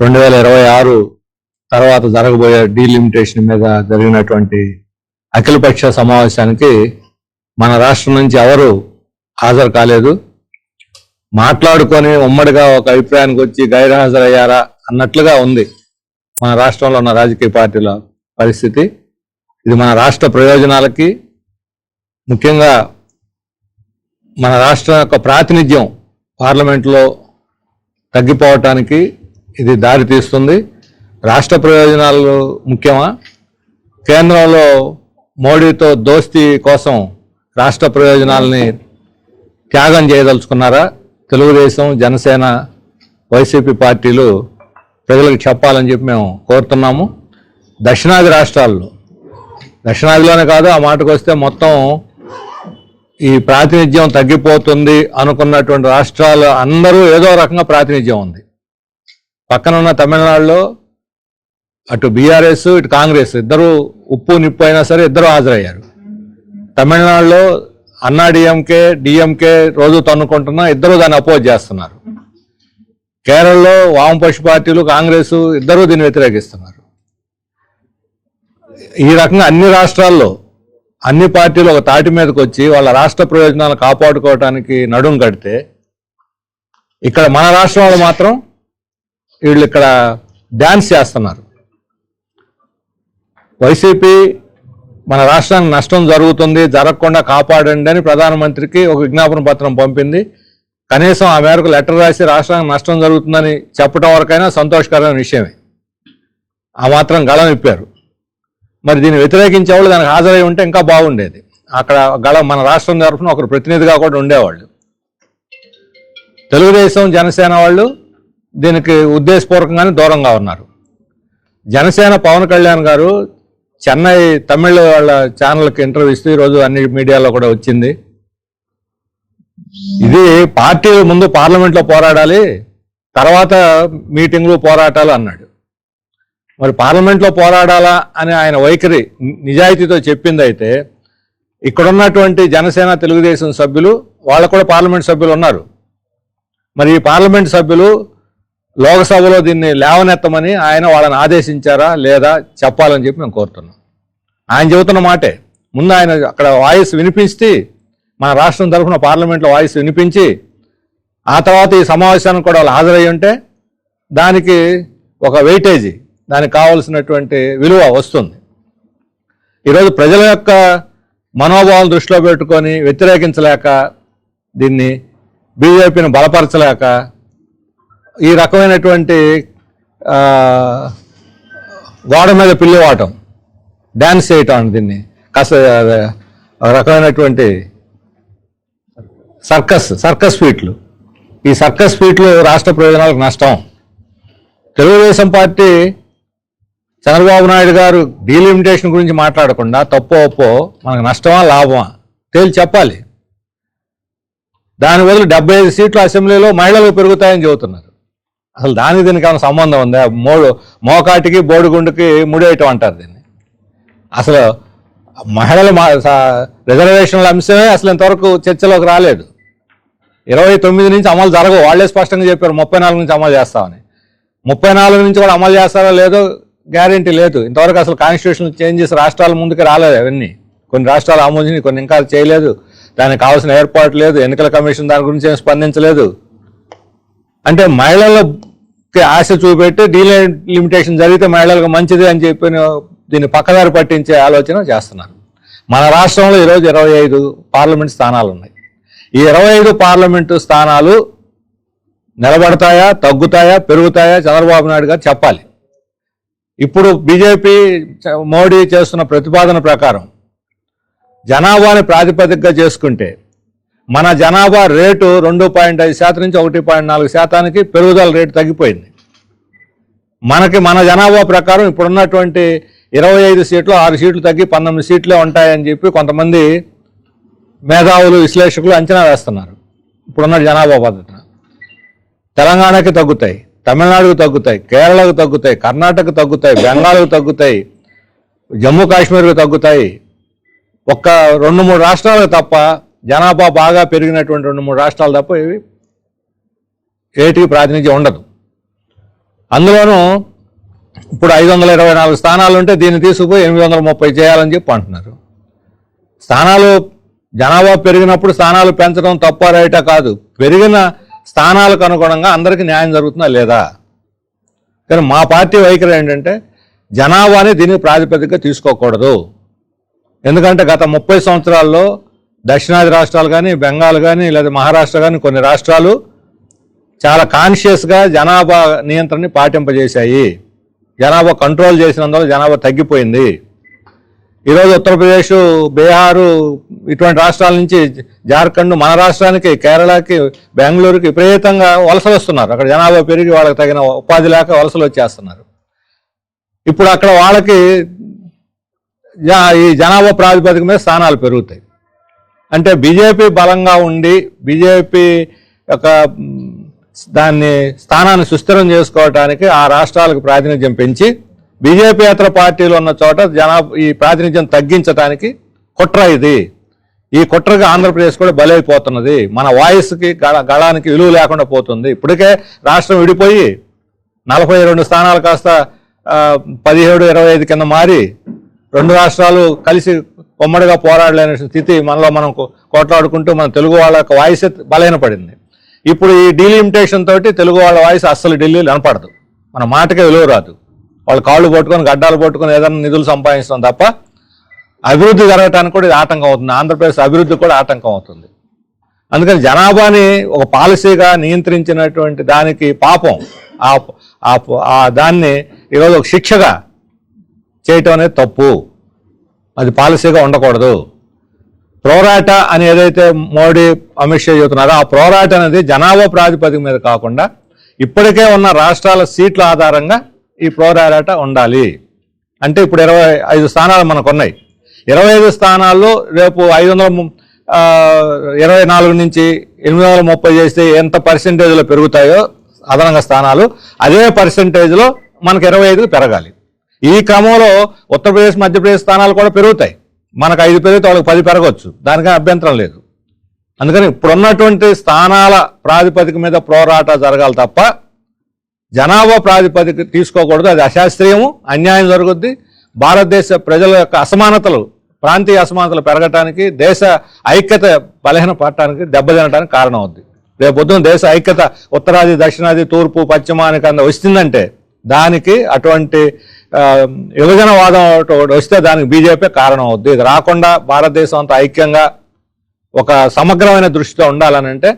రెండు వేల ఇరవై ఆరు తర్వాత జరగబోయే డీలిమిటేషన్ మీద జరిగినటువంటి అఖిలపక్ష సమావేశానికి మన రాష్ట్రం నుంచి ఎవరు హాజరు కాలేదు. మాట్లాడుకొని ఉమ్మడిగా ఒక అభిప్రాయానికి వచ్చి గైర్హాజరయ్యారా అన్నట్లుగా ఉంది మన రాష్ట్రంలో ఉన్న రాజకీయ పార్టీల పరిస్థితి. ఇది మన రాష్ట్ర ప్రయోజనాలకి ముఖ్యంగా మన రాష్ట్రం యొక్క ప్రాతినిధ్యం పార్లమెంట్లో తగ్గిపోవటానికి ఇది దారి తీస్తుంది. రాష్ట్ర ప్రయోజనాలు ముఖ్యమా? కేంద్రంలో మోడీతో దోస్తీ కోసం రాష్ట్ర ప్రయోజనాలని త్యాగం చేయదలుచుకున్నారా? తెలుగుదేశం జనసేన వైసీపీ పార్టీలు ప్రజలకు చెప్పాలని చెప్పి మేము కోరుతున్నాము. దక్షిణాది రాష్ట్రాల్లో దక్షిణాదిలోనే కాదు ఆ మాటకు వస్తే మొత్తం ఈ ప్రాతినిధ్యం తగ్గిపోతుంది అనుకున్నటువంటి రాష్ట్రాలు అందరూ ఏదో రకంగా ప్రాతినిధ్యం ఉంది. పక్కన ఉన్న తమిళనాడులో అటు బీఆర్ఎస్ ఇటు కాంగ్రెస్ ఇద్దరు ఉప్పు నిప్పు అయినా సరే ఇద్దరు హాజరయ్యారు. తమిళనాడులో అన్నా డిఎంకే డిఎంకే రోజు తన్నుకుంటున్నా ఇద్దరు దాన్ని అపోజ్ చేస్తున్నారు. కేరళలో వామపక్ష పార్టీలు కాంగ్రెస్ ఇద్దరు దీన్ని వ్యతిరేకిస్తున్నారు. ఈ రకంగా అన్ని రాష్ట్రాల్లో అన్ని పార్టీలు ఒక తాటి మీదకి వచ్చి వాళ్ళ రాష్ట్ర ప్రయోజనాలు కాపాడుకోవడానికి నడుం కడితే ఇక్కడ మన రాష్ట్రం వాళ్ళు మాత్రం వీళ్ళు ఇక్కడ డ్యాన్స్ చేస్తున్నారు. వైసీపీ మన రాష్ట్రానికి నష్టం జరుగుతుంది జరగకుండా కాపాడండి అని ప్రధానమంత్రికి ఒక విజ్ఞాపన పత్రం పంపింది. కనీసం ఆ మేరకు లెటర్ రాసి రాష్ట్రానికి నష్టం జరుగుతుందని చెప్పడం వరకైనా సంతోషకరమైన విషయమే. ఆ మాత్రం గళం ఇప్పారు మరి దీన్ని వ్యతిరేకించే వాళ్ళు దానికి హాజరై ఉంటే ఇంకా బాగుండేది. అక్కడ గళం మన రాష్ట్రం తరఫున ఒకరు ప్రతినిధిగా కూడా ఉండేవాళ్ళు. తెలుగుదేశం జనసేన వాళ్ళు దీనికి ఉద్దేశపూర్వకంగానే దూరంగా ఉన్నారు. జనసేన పవన్ కళ్యాణ్ గారు చెన్నై తమిళ వాళ్ళ ఛానల్కి ఇంటర్వ్యూ ఇస్తూ ఈరోజు అన్ని మీడియాలో కూడా వచ్చింది. ఇది పార్టీలు ముందు పార్లమెంట్లో పోరాడాలి తర్వాత మీటింగ్లు పోరాటాలు అన్నాడు. మరి పార్లమెంట్లో పోరాడాలా అని ఆయన వైఖరి నిజాయితీతో చెప్పింది అయితే ఇక్కడున్నటువంటి జనసేన తెలుగుదేశం సభ్యులు వాళ్ళు కూడా పార్లమెంట్ సభ్యులు ఉన్నారు. మరి ఈ పార్లమెంట్ సభ్యులు లోక్సభలో దీన్ని లేవనెత్తమని ఆయన వాళ్ళని ఆదేశించారా లేదా చెప్పాలని చెప్పి మేము కోరుతున్నాం. ఆయన చెబుతున్న మాటే ముందు ఆయన అక్కడ వాయిస్ వినిపించి మన రాష్ట్రం తరఫున పార్లమెంట్లో వాయిస్ వినిపించి ఆ తర్వాత ఈ సమావేశానికి కూడా వాళ్ళు హాజరై ఉంటే దానికి ఒక వెయిటేజీ దానికి కావలసినటువంటి విలువ వస్తుంది. ఈరోజు ప్రజల యొక్క మనోభావం దృష్టిలో పెట్టుకొని వ్యతిరేకించలేక దీన్ని బీజేపీని బలపరచలేక ఈ రకమైనటువంటి గోడ మీద పిల్లివాటం డ్యాన్స్ చేయటం దీన్ని. కాస్త రకమైనటువంటి సర్కస్ సర్కస్ ఫీట్లు. ఈ సర్కస్ ఫీట్లు రాష్ట్ర ప్రయోజనాలకు నష్టం. తెలుగుదేశం పార్టీ చంద్రబాబు నాయుడు గారు డీలిమిటేషన్ గురించి మాట్లాడకుండా తప్పో ఒప్పో మనకు నష్టమా లాభమా? తేల్చి చెప్పాలి. దాని బదులు డెబ్బై ఐదు సీట్లు అసెంబ్లీలో మహిళలు పెరుగుతాయని చెబుతున్నారు. అసలు దానికి దీనికి ఏమైనా సంబంధం ఉందా? మోడు మోకాటికి బోడిగుండుకి ముడేయటం అంటారు దీన్ని. అసలు మహిళల మా రిజర్వేషన్ల అంశమే అసలు ఇంతవరకు చర్చలోకి రాలేదు. ఇరవై తొమ్మిది నుంచి అమలు జరగవు. వాళ్ళే స్పష్టంగా చెప్పారు ముప్పై నాలుగు నుంచి అమలు చేస్తామని. ముప్పై నాలుగు నుంచి కూడా అమలు చేస్తారో లేదో గ్యారంటీ లేదు. ఇంతవరకు అసలు కాన్స్టిట్యూషన్ చేంజెస్ రాష్ట్రాల ముందుకు రాలేదు అవన్నీ. కొన్ని రాష్ట్రాలు ఆమోదించి కొన్ని ఇంకా చేయలేదు. దానికి కావాల్సిన ఏర్పాటు లేదు. ఎన్నికల కమిషన్ దాని గురించి ఏం స్పందించలేదు. అంటే మహిళలకి ఆశ చూపెట్టి డీలే లిమిటేషన్ జరిగితే మహిళలకు మంచిది అని చెప్పి దీన్ని పక్కదారి పట్టించే ఆలోచన చేస్తున్నారు. మన రాష్ట్రంలో ఈరోజు ఇరవై ఐదు పార్లమెంట్ స్థానాలు ఉన్నాయి. ఈ ఇరవై ఐదు పార్లమెంటు స్థానాలు నిలబడతాయా తగ్గుతాయా పెరుగుతాయా చంద్రబాబు నాయుడు గారు చెప్పాలి. ఇప్పుడు బీజేపీ మోడీ చేస్తున్న ప్రతిపాదన ప్రకారం జనాభాని ప్రాతిపదికగా చేసుకుంటే మన జనాభా రేటు రెండు పాయింట్ ఐదు శాతం నుంచి ఒకటి పాయింట్ నాలుగు శాతానికి పెరుగుదల రేటు తగ్గిపోయింది. మనకి మన జనాభా ప్రకారం ఇప్పుడున్నటువంటి ఇరవై ఐదు సీట్లు ఆరు సీట్లు తగ్గి పంతొమ్మిది సీట్లే ఉంటాయని చెప్పి కొంతమంది మేధావులు విశ్లేషకులు అంచనా వేస్తున్నారు. ఇప్పుడున్న జనాభా పద్ధతిన. తెలంగాణకి తగ్గుతాయి తమిళనాడుకు తగ్గుతాయి కేరళకు తగ్గుతాయి కర్ణాటక తగ్గుతాయి బెంగాల్కు తగ్గుతాయి జమ్మూ కాశ్మీర్కు తగ్గుతాయి. ఒక్క రెండు మూడు రాష్ట్రాలకు తప్ప జనాభా బాగా పెరిగినటువంటి రెండు మూడు రాష్ట్రాలు తప్ప ఇవి ఏటికి ప్రాతినిధ్యం ఉండదు. అందులోనూ ఇప్పుడు ఐదు వందల ఇరవై నాలుగు స్థానాలు ఉంటే దీన్ని తీసుకుపోయి ఎనిమిది వందల ముప్పై చేయాలని చెప్పి అంటున్నారు. స్థానాలు జనాభా పెరిగినప్పుడు స్థానాలు పెంచడం తప్ప రైటా కాదు. పెరిగిన స్థానాలకు అనుగుణంగా అందరికీ న్యాయం జరుగుతుందా లేదా? కానీ మా పార్టీ వైఖరి ఏంటంటే జనాభాని దీనికి ప్రాతిపదికగా తీసుకోకూడదు. ఎందుకంటే గత ముప్పై సంవత్సరాల్లో దక్షిణాది రాష్ట్రాలు కానీ బెంగాల్ కానీ లేదా మహారాష్ట్ర కానీ కొన్ని రాష్ట్రాలు చాలా కాన్షియస్గా జనాభా నియంత్రణని పాటింపజేశాయి. జనాభా కంట్రోల్ చేసినందువల్ల జనాభా తగ్గిపోయింది. ఈరోజు ఉత్తరప్రదేశ్ బీహారు ఇటువంటి రాష్ట్రాల నుంచి జార్ఖండ్ మన రాష్ట్రానికి కేరళకి బెంగళూరుకి విపరీతంగా వలసలు వస్తున్నారు. అక్కడ జనాభా పెరిగి వాళ్ళకి తగిన ఉపాధి లేక వలసలు వచ్చేస్తున్నారు. ఇప్పుడు అక్కడ వాళ్ళకి జా- ఈ జనాభా ప్రాతిపదిక మీద స్థానాలు పెరుగుతాయి. అంటే బీజేపీ బలంగా ఉండి బీజేపీ యొక్క దాన్ని స్థానాన్ని సుస్థిరం చేసుకోవటానికి ఆ రాష్ట్రాలకు ప్రాతినిధ్యం పెంచి బీజేపీయేతర పార్టీలు ఉన్న చోట జనాభా ఈ ప్రాతినిధ్యం తగ్గించడానికి కుట్ర ఇది. ఈ కుట్రగా ఆంధ్రప్రదేశ్ కూడా బలైపోతున్నది. మన వాయిస్కి గళ గళానికి విలువ లేకుండా పోతుంది. ఇప్పటికే రాష్ట్రం విడిపోయి నలభై రెండు స్థానాలు కాస్త పదిహేడు ఇరవై ఐదు కింద మారి రెండు రాష్ట్రాలు కలిసి ఉమ్మడిగా పోరాడలేని స్థితి మనలో మనం కోట్లాడుకుంటూ కొట్లాడుకుంటూ మన తెలుగు వాళ్ళ యొక్క వాయిస్ బలహీనపడింది. ఇప్పుడు ఈ డీలిమిటేషన్ తోటి తెలుగు వాళ్ళ వాయిస్ అస్సలు ఢిల్లీ వినపడదు. మన మాటకే విలువ రాదు. వాళ్ళు కాళ్ళు పట్టుకొని గడ్డాలు పట్టుకొని ఏదైనా నిధులు సంపాదించడం తప్ప అభివృద్ధి జరగటానికి కూడా ఇది ఆటంకం అవుతుంది. ఆంధ్రప్రదేశ్ అభివృద్ధి కూడా ఆటంకం అవుతుంది. అందుకని జనాభాని ఒక పాలసీగా నియంత్రించినటువంటి దానికి పాపం. ఆ ఆ ఆ దాన్ని ఈరోజు ఒక శిక్షగా చేయటం అనేది తప్పు. అది పాలసీగా ఉండకూడదు. ప్రోరాట అని ఏదైతే మోడీ అమిత్ షా చెబుతున్నారో ఆ ప్రోరాట అనేది జనాభా ప్రాతిపదిక మీద కాకుండా ఇప్పటికే ఉన్న రాష్ట్రాల సీట్ల ఆధారంగా ఈ ప్రోరాట ఉండాలి. అంటే ఇప్పుడు ఇరవై ఐదు స్థానాలు మనకు ఉన్నాయి ఇరవై ఐదు స్థానాల్లో రేపు ఐదు వందల ఇరవై నాలుగు నుంచి ఎనిమిది వందల ముప్పై చేస్తే ఎంత పర్సెంటేజ్లో పెరుగుతాయో అదనంగా స్థానాలు అదే పర్సెంటేజ్లో మనకు ఇరవై ఐదుకు పెరగాలి. ఈ క్రమంలో ఉత్తరప్రదేశ్ మధ్యప్రదేశ్ స్థానాలు కూడా పెరుగుతాయి. మనకు ఐదు పెరిగితే వాళ్ళకి పది పెరగవచ్చు దానికని అభ్యంతరం లేదు. అందుకని ఇప్పుడున్నటువంటి స్థానాల ప్రాతిపదిక మీద ప్రోరాట జరగాలి తప్ప జనాభా ప్రాతిపదిక తీసుకోకూడదు. అది అశాస్త్రీయము అన్యాయం జరుగుద్ది. భారతదేశ ప్రజల యొక్క అసమానతలు ప్రాంతీయ అసమానతలు పెరగటానికి దేశ ఐక్యత బలహీన పడటానికి దెబ్బతినటానికి కారణం అవుద్ది రేపొద్దున దేశ ఐక్యత ఉత్తరాది దక్షిణాది తూర్పు పశ్చిమానికి అంద వస్తుందంటే దానికి అటువంటి విభజనవాదం ఒకటి వస్తే దానికి బీజేపీ కారణం అవుద్ది. ఇది రాకుండా భారతదేశం అంతా ఐక్యంగా ఒక సమగ్రమైన దృష్టితో ఉండాలనంటే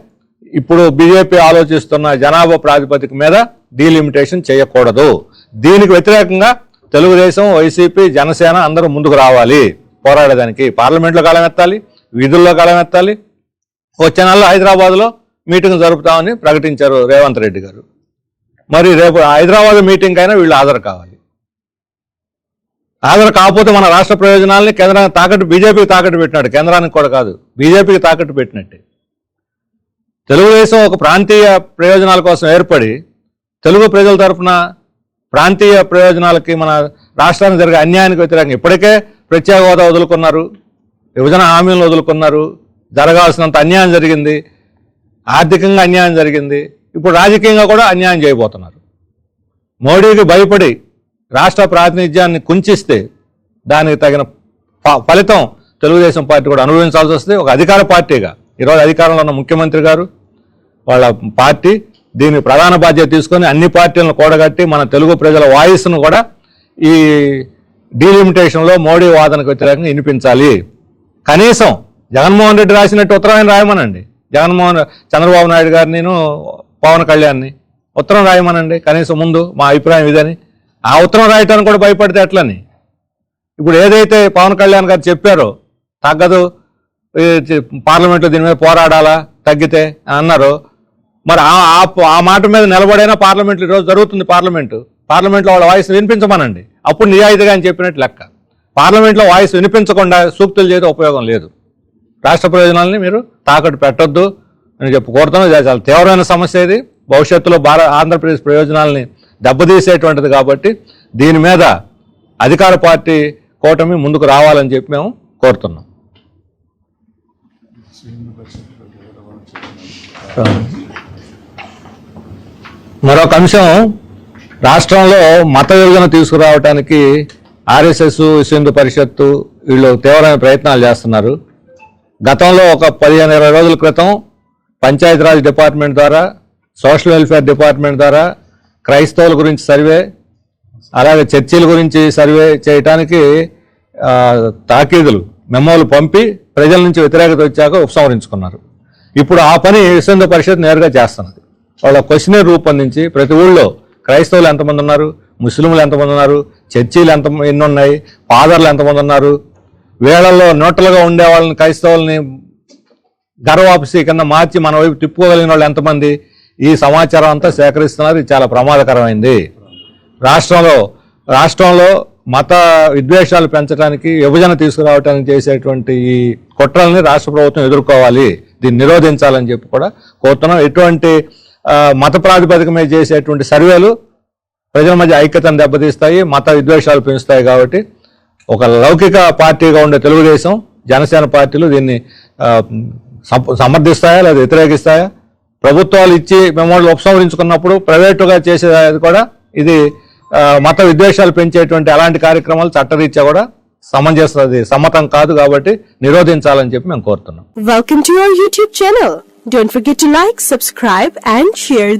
ఇప్పుడు బీజేపీ ఆలోచిస్తున్న జనాభా ప్రాతిపదిక మీద డీలిమిటేషన్ చేయకూడదు. దీనికి వ్యతిరేకంగా తెలుగుదేశం వైసీపీ జనసేన అందరూ ముందుకు రావాలి. పోరాడేదానికి పార్లమెంట్లో కళమెత్తాలి వీధుల్లో కాలమెత్తాలి వచ్చే నెలలో హైదరాబాద్లో మీటింగ్ జరుపుతామని ప్రకటించారు రేవంత్ రెడ్డి గారు. మరి రేపు హైదరాబాద్ మీటింగ్ అయినా వీళ్ళు హాజరు కావాలి. హాజరు కాకపోతే మన రాష్ట్ర ప్రయోజనాల్ని కేంద్రానికి తాకట్టు బీజేపీకి తాకట్టు పెట్టినాడు. కేంద్రానికి కూడా కాదు. బీజేపీకి తాకట్టు పెట్టినట్టే. తెలుగుదేశం ఒక ప్రాంతీయ ప్రయోజనాల కోసం ఏర్పడి తెలుగు ప్రజల తరఫున ప్రాంతీయ ప్రయోజనాలకి మన రాష్ట్రానికి జరిగే అన్యాయానికి వ్యతిరేకంగా ఇప్పటికే ప్రత్యేక హోదా వదులుకున్నారు విభజన హామీలను వదులుకున్నారు జరగాల్సినంత అన్యాయం జరిగింది ఆర్థికంగా అన్యాయం జరిగింది ఇప్పుడు రాజకీయంగా కూడా అన్యాయం చేయబోతున్నారు. మోడీకి భయపడి రాష్ట్ర ప్రాతినిధ్యాన్ని కుంచిస్తే దానికి తగిన ఫలితం తెలుగుదేశం పార్టీ కూడా అనుభవించాల్సి వస్తే ఒక అధికార పార్టీగా. ఈరోజు అధికారంలో ఉన్న ముఖ్యమంత్రి గారు వాళ్ళ పార్టీ దీని ప్రధాన బాధ్యత తీసుకొని అన్ని పార్టీలను కూడగట్టి మన తెలుగు ప్రజల వాయిస్ను కూడా ఈ డీలిమిటేషన్లో మోడీ వాదనకు వ్యతిరేకంగా వినిపించాలి. కనీసం జగన్మోహన్ రెడ్డి రాసినట్టు ఉత్తరం రాయమనండి. జగన్మోహన్ చంద్రబాబు నాయుడు గారిని నేను పవన్ కళ్యాణ్ని ఉత్తరం రాయమనండి. కనీసం ముందు మా అభిప్రాయం ఇదని ఆ ఉత్తరం రాయటానికి కూడా భయపడితే ఎట్లని? ఇప్పుడు ఏదైతే పవన్ కళ్యాణ్ గారు చెప్పారో తగ్గదు పార్లమెంట్లో దీని మీద పోరాడాలా తగ్గితే అని అన్నారు మరి ఆ ఆ- మాట మీద నిలబడైనా పార్లమెంట్లో ఈరోజు జరుగుతుంది పార్లమెంటు. పార్లమెంట్లో వాళ్ళ వాయిస్ వినిపించమనండి. అప్పుడు నిజాయితీగా అని చెప్పినట్టు లెక్క. పార్లమెంట్లో వాయిస్ వినిపించకుండా సూక్తులు చేయడం ఉపయోగం లేదు. రాష్ట్ర ప్రయోజనాలని మీరు తాకట్టు పెట్టొద్దు అని చెప్పి కోరుతాను చాలా తీవ్రమైన సమస్య ఇది. భవిష్యత్తులో భారత ఆంధ్రప్రదేశ్ ప్రయోజనాలని దెబ్బతీసేటువంటిది కాబట్టి దీని మీద అధికార పార్టీ కూటమి ముందుకు రావాలని చెప్పి మేము కోరుతున్నాం. మరొక అంశం రాష్ట్రంలో మత విభజన తీసుకురావడానికి ఆర్ఎస్ఎస్ విశ్వ పరిషత్తు వీళ్ళు తీవ్రమైన ప్రయత్నాలు చేస్తున్నారు. గతంలో ఒక పదిహేను ఇరవై రోజుల క్రితం పంచాయతీరాజ్ డిపార్ట్మెంట్ ద్వారా సోషల్ వెల్ఫేర్ డిపార్ట్మెంట్ ద్వారా క్రైస్తవుల గురించి సర్వే అలాగే చర్చిల గురించి సర్వే చేయటానికి తాకీదులు మెమోలు పంపి ప్రజల నుంచి వ్యతిరేకత వచ్చాక ఉపసంహరించుకున్నారు. ఇప్పుడు ఆ పని విశ్వ పరిషత్ నేరుగా చేస్తున్నది. వాళ్ళ క్వశ్చనే రూపొందించి ప్రతి ఊళ్ళో క్రైస్తవులు ఎంతమంది ఉన్నారు ముస్లింలు ఎంతమంది ఉన్నారు చర్చీలు ఎంత ఎన్ని ఉన్నాయి ఫాదర్లు ఎంతమంది ఉన్నారు వేళల్లో నోటలుగా ఉండే వాళ్ళని క్రైస్తవుల్ని గర్వాపసి కింద మార్చి మన వైపు తిప్పుకోగలిగిన వాళ్ళు ఎంతమంది ఈ సమాచారం అంతా సేకరిస్తున్నారు. ఇది చాలా ప్రమాదకరమైంది. రాష్ట్రంలో రాష్ట్రంలో మత విద్వేషాలు పెంచడానికి విభజన తీసుకురావడానికి చేసేటువంటి ఈ కుట్రల్ని రాష్ట్ర ప్రభుత్వం ఎదుర్కోవాలి. దీన్ని నిరోధించాలని చెప్పి కూడా కోరుతున్నాం. ఎటువంటి మత ప్రాతిపదిక మీద చేసేటువంటి సర్వేలు ప్రజల మధ్య ఐక్యతను దెబ్బతీస్తాయి మత విద్వేషాలు పెంచుతాయి కాబట్టి ఒక లౌకిక పార్టీగా ఉండే తెలుగుదేశం జనసేన పార్టీలు దీన్ని సమ- సమర్థిస్తాయా లేదా వ్యతిరేకిస్తాయా? ప్రభుత్వాలు ఇచ్చి మెమోలు ఉపసంహరించుకున్నప్పుడు ప్రైవేటుగా చేసేది కూడా ఇది మత విద్వేషాలు పెంచేటువంటి అలాంటి కార్యక్రమాలు చట్టరీత్యా కూడా సమంజసది సమ్మతం కాదు కాబట్టి నిరోధించాలని చెప్పి మేము కోరుతున్నాం Welcome to our YouTube channel Don't forget to like, subscribe and share.